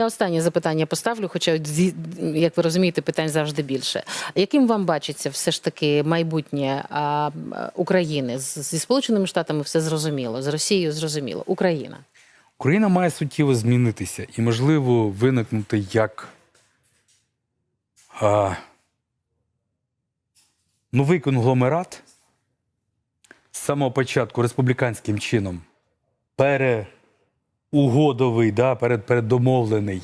Я останнє запитання поставлю, хоча, як ви розумієте, питань завжди більше. Яким вам бачиться все ж таки майбутнє а, України зі Сполученими Штатами? Все зрозуміло, з Росією зрозуміло. Україна. Україна має суттєво змінитися і, можливо, виникнути як а, новий конгломерат з самого початку республіканським чином переугодовий, да, перед, передомовлений,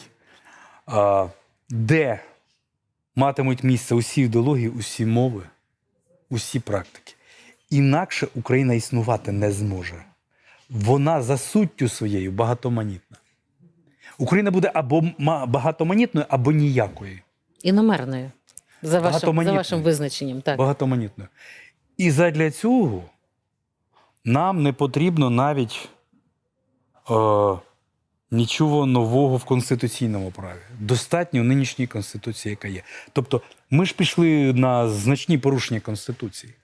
а, де матимуть місце усі ідеології, усі мови, усі практики. Інакше Україна існувати не зможе вона за суттю своєю багатоманітна. Україна буде або багатоманітною, або ніякою. Іномерною. За вашим, за вашим визначенням, так. Багатоманітною. І задля цього нам не потрібно навіть е, нічого нового в конституційному праві. Достатньо нинішньої конституції, яка є. Тобто, ми ж пішли на значні порушення конституції.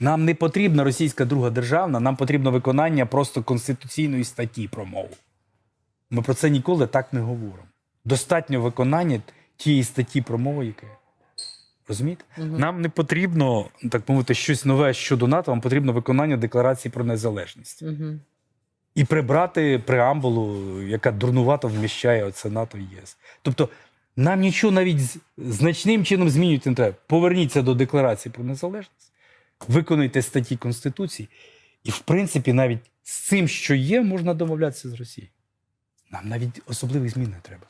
Нам не потрібна російська друга державна, нам потрібно виконання просто конституційної статті про мову. Ми про це ніколи так не говоримо. Достатньо виконання тієї статті про мову, яка є. Розумієте? Нам не потрібно, так мовити, щось нове щодо НАТО, нам потрібно виконання декларації про незалежність. Угу. І прибрати преамбулу, яка дурнувато вміщає оце НАТО і ЄС. Тобто нам нічого навіть значним чином змінювати не треба. Поверніться до декларації про незалежність, виконуйте статті Конституції, і, в принципі, навіть з цим, що є, можна домовлятися з Росією. Нам навіть особливих змін не треба.